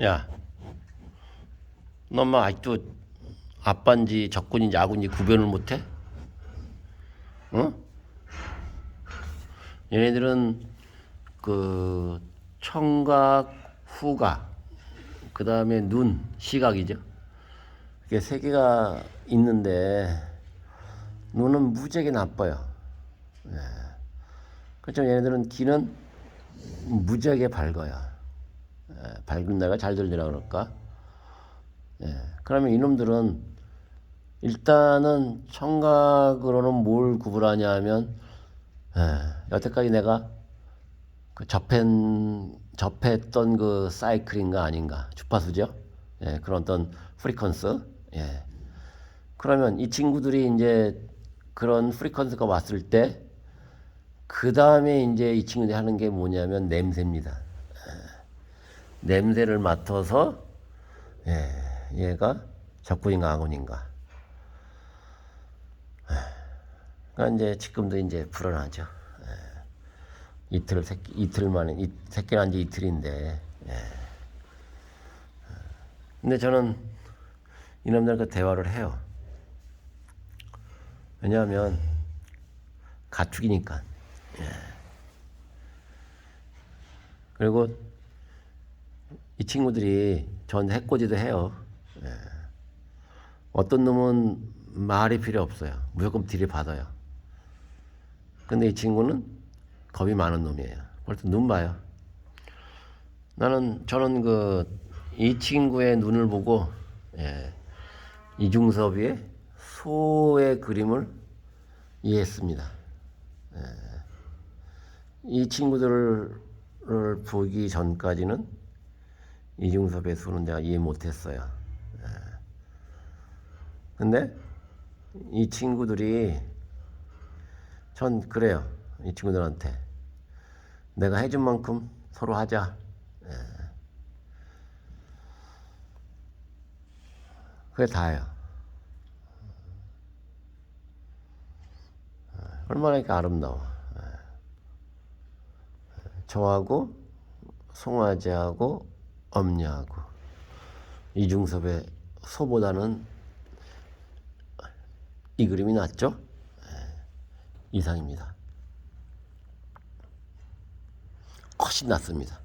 야, 너뭐 아직도 아빠인지 적군인지 아군인지 구별을 못해? 어? 얘네들은 그 청각, 후각, 그 다음에 눈, 시각이죠. 이게 세 개가 있는데 눈은 무지하게 나빠요. 예. 그렇죠. 얘네들은 귀는 무지하게 밝아요. 예, 밝은 데가 잘 들리라 그럴까? 예. 그러면 이놈들은 일단은 청각으로는 뭘 구분하냐 하면 예, 여태까지 내가 그 접한 접했던 그 사이클인가 아닌가 주파수죠. 예, 그런 어떤 프리퀀스. 예. 그러면 이 친구들이 이제 그런 프리퀀스가 왔을 때 그 다음에 이제 이 친구들이 하는 게 뭐냐면 냄새입니다. 예. 냄새를 맡아서 예, 얘가 적군인가 아군인가. 예. 그러니까 이제 지금도 이제 불안하죠. 예. 이틀 새끼 이틀 만에 이 새끼 난지 이틀인데. 예. 근데 저는 이놈들과 대화를 해요. 왜냐하면 가축이니까. 예. 그리고 이 친구들이 저한테 해코지도 해요. 예. 어떤 놈은 말이 필요 없어요. 무조건 딜을 받아요. 근데 이 친구는 겁이 많은 놈이에요. 벌써 눈 봐요. 나는 저는 그 이 친구의 눈을 보고 예, 이중섭이의 소의 그림을 이해했습니다. 예, 이 친구들을 보기 전까지는 이중섭의 수는 내가 이해 못했어요. 예. 근데 이 친구들이 전 그래요. 이 친구들한테 내가 해준 만큼 서로 하자. 예. 그게 다예요. 얼마나 이렇게 아름다워. 예. 저하고 송아지하고 엄냐하고 이중섭의 소보다는 이 그림이 낫죠? 예. 이상입니다. 훨씬 낫습니다.